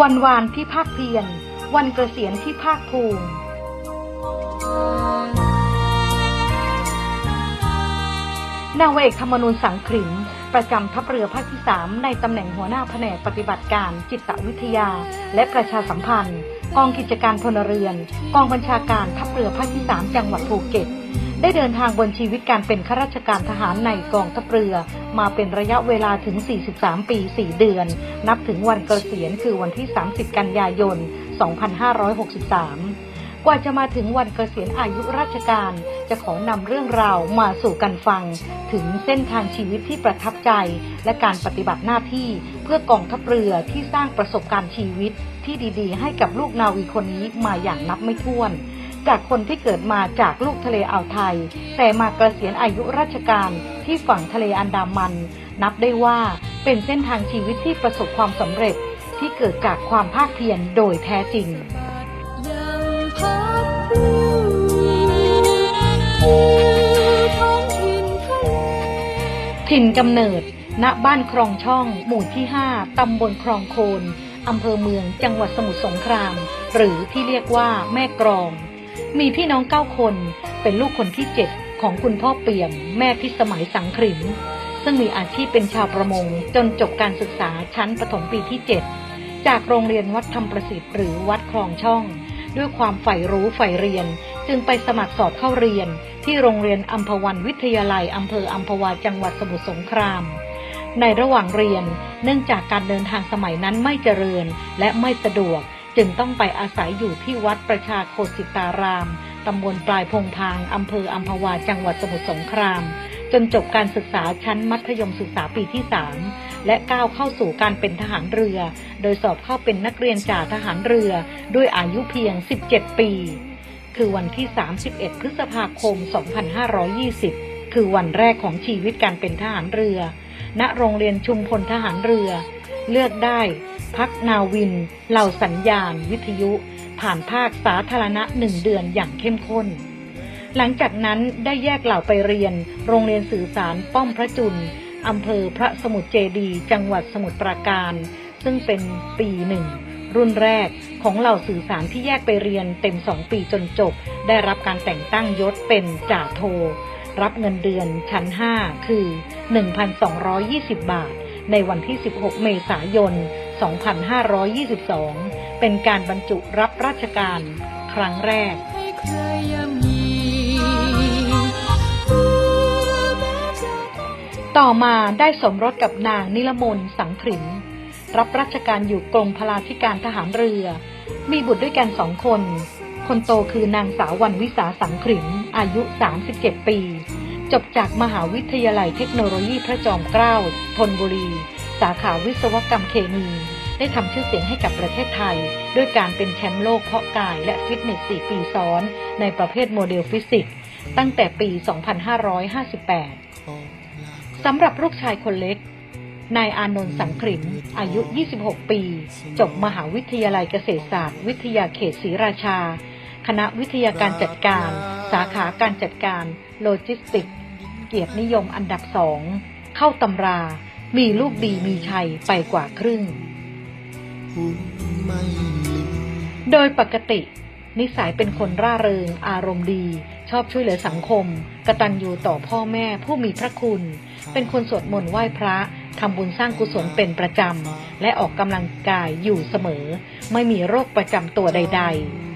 วันวานที่ภาคเพียร วันเกษียณที่ภาคภูมินาวาเอกธรรมนูญสังขิมประจำทัพเรือภาคที่ 3 ในตำแหน่งหัวหน้าแผนกปฏิบัติการจิตวิทยา และประชาสัมพันธ์ กองกิจการพลเรือน กองบัญชาการทัพเรือภาคที่ 3 จังหวัดภูเก็ต ได้เดินทางบนชีวิตการเป็นข้าราชการทหารในกองทัพเรือ มาเป็นระยะเวลาถึง 43 ปี 4 เดือน นับถึงวันเกษียณคือวันที่ 30 กันยายน 2563กว่าจะมาถึงวันเกษียณอายุราชการจะขอนำเรื่องราวมาสู่กันฟัง ถึงเส้นทางชีวิตที่ประทับใจ และการปฏิบัติหน้าที่เพื่อกองทัพเรือที่สร้างประสบการณ์ชีวิตที่ดีๆ ให้กับลูกนาวีคนนี้มาอย่างนับไม่ถ้วน จากคนที่เกิดมาจากลูกทะเลอ่าวไทย แต่มาเกษียณอายุราชการที่ฝั่งทะเลอันดามัน นับได้ว่าเป็นเส้นทางชีวิตที่ประสบความสำเร็จที่เกิดจากความภาคเพียรโดยแท้จริงถิ่นกำเนิด ณ บ้านครองช่อง หมู่ที่ 5 ตำบลครองโคน อำเภอเมือง จังหวัดสมุทรสงคราม หรือที่เรียกว่าแม่กรอง มีพี่น้องเก้าคน เป็นลูกคนที่7ของคุณพ่อเปี่ยม แม่พิสมัยสังขริม ซึ่งมีอาชีพเป็นชาวประมง จนจบการศึกษาชั้นประถมปีที่7จากโรงเรียนวัดธรรมประสิทธิ์หรือวัดคลองช่อง ด้วยความใฝ่รู้ใฝ่เรียน จึงไปสมัครสอบเข้าเรียน ที่โรงเรียนอัมพวันวิทยาลัยอำเภออัมพวาจังหวัดสมุทรสงคราม ในระหว่างเรียนเนื่องจากการเดินทางสมัยนั้นไม่เจริญและไม่สะดวก จึงต้องไปอาศัยอยู่ที่วัดประชาโคสิตาราม ตำบลปลายพงพาง อำเภออัมพวา จังหวัดสมุทรสงคราม จนจบการศึกษาชั้นมัธยมศึกษาปีที่3และก้าวเข้าสู่การเป็นทหารเรือ โดยสอบเข้าเป็นนักเรียนจ่าทหารเรือ ด้วยอายุเพียง 17 ปี คือวันที่ 31 พฤษภาคม 2520 คือวันแรกของชีวิตการเป็นทหารเรือ ณ โรงเรียนชุมพลทหารเรือ เลือกได้ พักนาวิน เหล่าสัญญาณ วิทยุ ผ่านภาคสาธารณะหนึ่งเดือนอย่างเข้มข้น หลังจากนั้นได้แยกเหล่าไปเรียน โรงเรียนสื่อสารป้อมพระจุลอำเภอพระสมุทรเจดีจังหวัดสมุทรปราการ ซึ่งเป็นปีหนึ่งรุ่นแรกของเหล่าสื่อสารที่แยกไปเรียนเต็มสองปีจนจบ ได้รับการแต่งตั้งยศเป็นจ่าโท รับเงินเดือนชั้น 5 คือ 1,220 บาท ในวันที่ 16 เมษายน 2522 เป็นการบรรจุรับราชการครั้งแรกต่อมาได้สมรสกับนางนิลมนสังขริมรับราชการอยู่กรมพลาธิการทหารเรือ มีบุตรด้วยกันสองคน คนโตคือนางสาววันวิสาสังขริมอายุ 37 ปี จบจากมหาวิทยาลัยเทคโนโลยีพระจอมเกล้าธนบุรี สาขาวิศวกรรมเคมี ได้ทำชื่อเสียงให้กับประเทศไทย ด้วยการเป็นแชมป์โลกเพาะกายและฟิตเนส 4 ปีซ้อน ในประเภทโมเดลฟิสิกส์ตั้งแต่ปี 2558 สำหรับลูกชายคนเล็ก นายอานนท์สังขริมอายุ 26 ปี จบมหาวิทยาลัยเกษตรศาสตร์ วิทยาเขตศรีราชา คณะวิทยาการจัดการ สาขาการจัดการ โลจิสติก เกียรตินิยมอันดับสอง เข้าตำรา มีลูกดีมีชัยไปกว่าครึ่ง โดยปกติ นิสัยเป็นคนร่าเริง อารมณ์ดี ชอบช่วยเหลือสังคม กระตัญญูต่อพ่อแม่ผู้มีพระคุณ เป็นคนสวดมนต์ไหว้พระทำบุญสร้างกุศลเป็นประจำ และออกกำลังกายอยู่เสมอ ไม่มีโรคประจำตัวใด ๆ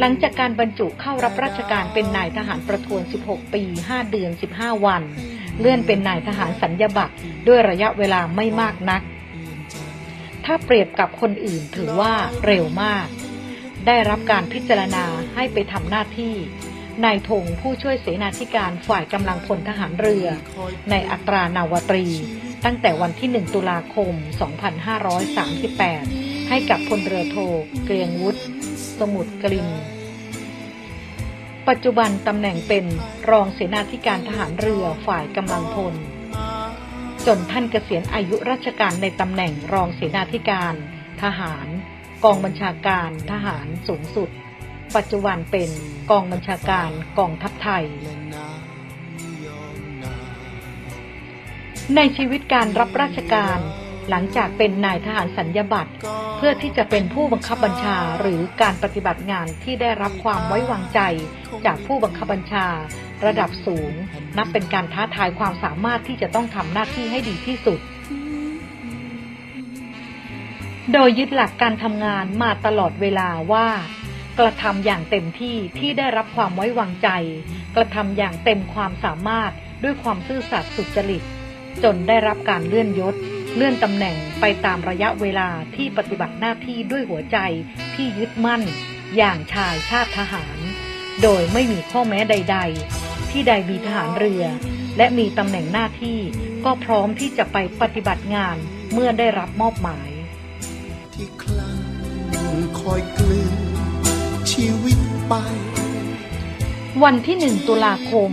หลังจากการบรรจุเข้ารับราชการเป็นนายทหารประทวน 16 ปี 5 เดือน 15 วัน เลื่อนเป็นนายทหารสัญญบัตรด้วยระยะเวลาไม่มากนัก ถ้าเปรียบกับคนอื่นถือว่าเร็วมาก ได้รับการพิจารณาให้ไปทำหน้าที่ นายธงผู้ช่วยเสนาธิการฝ่ายกำลังพลทหารเรือ ในอัตรานาวตรี ตั้งแต่วันที่ 1 ตุลาคม 2538 ให้กับพลเรือโท เกรียงวุฒิ สมุทรกลินปัจจุบันตำแหน่งเป็นรองเสนาธิการทหารเรือฝ่ายกำลังพล จนท่านเกษียณอายุราชการในตำแหน่งรองเสนาธิการ ทหาร กองบัญชาการทหารสูงสุด ปัจจุบันเป็นกองบัญชาการกองทัพไทยในชีวิตการรับราชการ หลังจากเป็นนายทหารสัญญาบัตรเพื่อที่จะเป็นผู้บังคับบัญชาหรือการปฏิบัติงานที่ได้รับความไว้วางใจ จากผู้บังคับบัญชา ระดับสูง นับเป็นการท้าทายความสามารถที่จะต้องทำหน้าที่ให้ดีที่สุด โดยยึดหลักการทำงานมาตลอดเวลาว่า กระทำอย่างเต็มที่ที่ได้รับความไว้วางใจ กระทำอย่างเต็มความสามารถด้วยความซื่อสัตย์สุจริต จนได้รับการเลื่อนยศ เลื่อนตำแหน่งไปตามระยะเวลาที่ปฏิบัติหน้าที่ด้วยหัวใจที่ยึดมั่น อย่างชายชาติทหาร โดยไม่มีข้อแม้ใด ๆ ที่ใดมีทหารเรือ และมีตำแหน่งหน้าที่ก็พร้อมที่จะไปปฏิบัติงานเมื่อได้รับมอบหมายที่คลั่งคอยกลืนชีวิตไป วันที่1ตุลาคม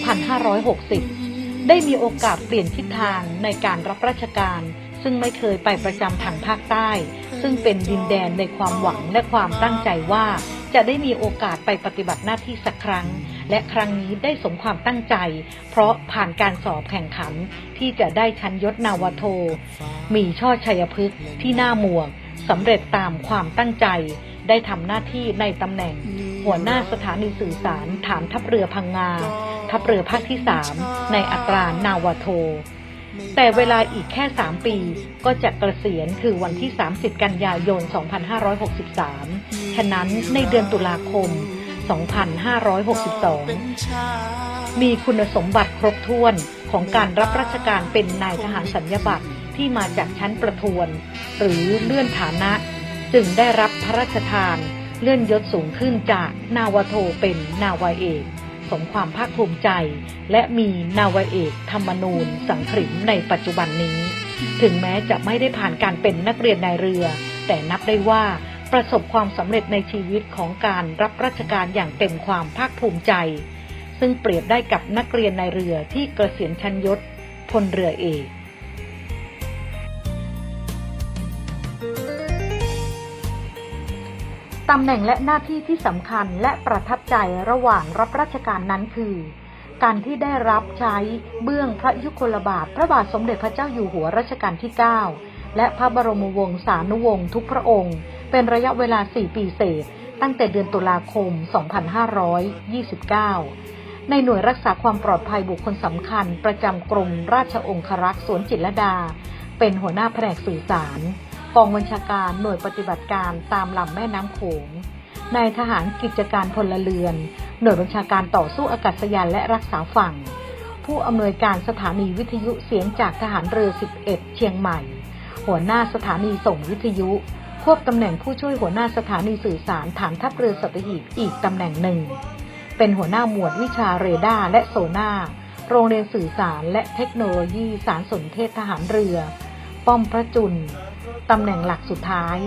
2560 ได้มีโอกาสเปลี่ยนทิศทางในการรับราชการ ซึ่งไม่เคยไปประจำทางภาคใต้ ซึ่งเป็นดินแดนในความหวังและความตั้งใจว่า จะได้มีโอกาสไปปฏิบัติหน้าที่สักครั้ง และครั้งนี้ได้สมความตั้งใจ เพราะผ่านการสอบแข่งขันที่จะได้ชั้นยศนาวโท มีช่อชัยพฤกษ์ที่หน้าหมวกสำเร็จตามความตั้งใจ ได้ทำหน้าที่ในตำแหน่ง หัวหน้าสถานีสื่อสารฐานทัพเรือพังงา ทัพเรือภาคที่ 3 ในอัตรานาวาโท แต่เวลาอีกแค่ 3 ปีก็จะเกษียณคือวันที่ 30 กันยายน 2563 ฉะนั้นในเดือนตุลาคม 2562 มีคุณสมบัติครบถ้วนของการรับราชการเป็นนายทหารสัญญาบัตรที่มาจากชั้นประทวน หรือเลื่อนฐานะ จึงได้รับพระราชทานเลื่อนยศสูงขึ้นจากนาวาโทเป็นนาวาเอก สมความภาคภูมิใจ และมีนาวเอกธรรมนูญสังขริมในปัจจุบันนี้ ถึงแม้จะไม่ได้ผ่านการเป็นนักเรียนนายเรือ แต่นับได้ว่าประสบความสำเร็จในชีวิตของการรับราชการอย่างเต็มความภาคภูมิใจ ซึ่งเปรียบได้กับนักเรียนนายเรือที่เกษียณชั้นยศพลเรือเอก ตำแหน่งและหน้าที่ที่สำคัญและประทับใจระหว่างรับราชการนั้นคือ การที่ได้รับใช้เบื้องพระยุคลบาทพระบาทสมเด็จพระเจ้าอยู่หัวรัชกาลที่ 9 และพระบรมวงศานุวงศ์ทุกพระองค์ เป็นระยะเวลา 4 ปีเศษ ตั้งแต่เดือนตุลาคม 2529 ในหน่วยรักษาความปลอดภัยบุคคลสำคัญ ประจำกรมราชองครักษ์สวนจิตรลดา เป็นหัวหน้าแผนกสื่อสาร กองบัญชาการหน่วยปฏิบัติการตามลำแม่น้ำโขงนายทหารกิจการพลเรือน หน่วยบัญชาการต่อสู้อากาศยานและรักษาฝั่ง ผู้อำนวยการสถานีวิทยุเสียงจากทหารเรือ 11 เชียงใหม่ หัวหน้าสถานีส่งวิทยุ ควบตำแหน่งผู้ช่วยหัวหน้าสถานีสื่อสารฐานทัพเรือสัตหีบอีกตำแหน่งหนึ่ง เป็นหัวหน้าหมวดวิชาเรดาร์และโซน่าโรงเรียนสื่อสารและเทคโนโลยีสารสนเทศทหารเรือ ป้อมพระจุล ตำแหน่งหลักสุดท้าย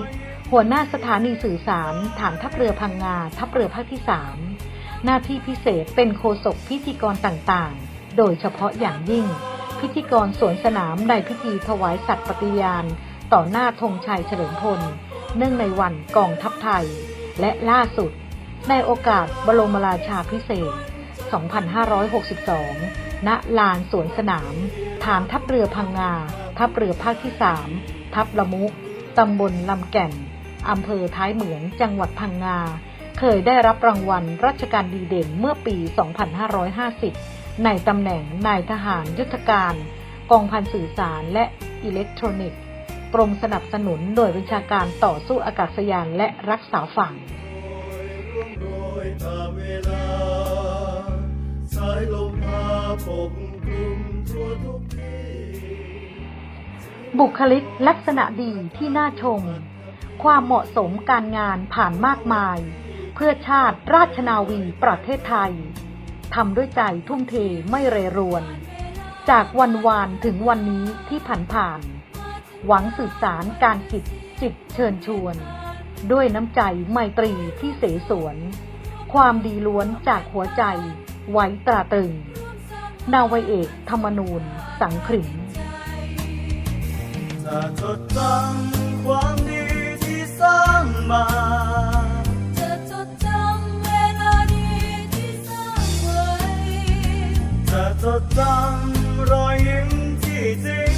หัวหน้าสถานีสื่อสารฐานทัพเรือพังงา ทัพเรือภาคที่3หน้าที่พิเศษเป็นโฆษกพิธีกรต่างๆ โดยเฉพาะอย่างยิ่ง พิธีกรสวนสนามในพิธีถวายสัตย์ปฏิญาณ ต่อหน้าธงชัยเฉลิมพล เนื่องในวันกองทัพไทย และล่าสุด ในโอกาสบรมราชาพิเศษ 2562 ณ ลานสวนสนาม ฐานทัพเรือพังงา ทัพเรือภาคที่ 3 ทัพละมุตำบลลำแก่นอำเภอท้ายเหมืองจังหวัดพังงา เคยได้รับรางวัลราชการดีเด่นเมื่อปี 2550 ในตำแหน่งนายทหารยุทธการ กองพันสื่อสารและอิเล็กทรอนิกส์ กรมสนับสนุนหน่วยบัญชาการต่อสู้อากาศยานและรักษาฝั่งสายลมพาปกคลุมทั่วทุกที บุคลิกลักษณะดีที่น่าชม ความเหมาะสมการงานผ่านมากมาย เพื่อชาติราชนาวีประเทศไทยทำด้วยใจทุ่มเทไม่เรรวน จากวันวานถึงวันนี้ที่ผ่านผ่านๆหวังสื่อสารการกิจจิตเชิญชวน ด้วยน้ำใจไมตรีที่เสสวน ความดีล้วนจากหัวใจไว้ตราตรึง นาวเอกธรรมนูญสังขริมาจดจำความดีที่สร้ามา จะจดจำเวลาที่สร้าไว้ จะจดจำรอยยิ้มที่จริง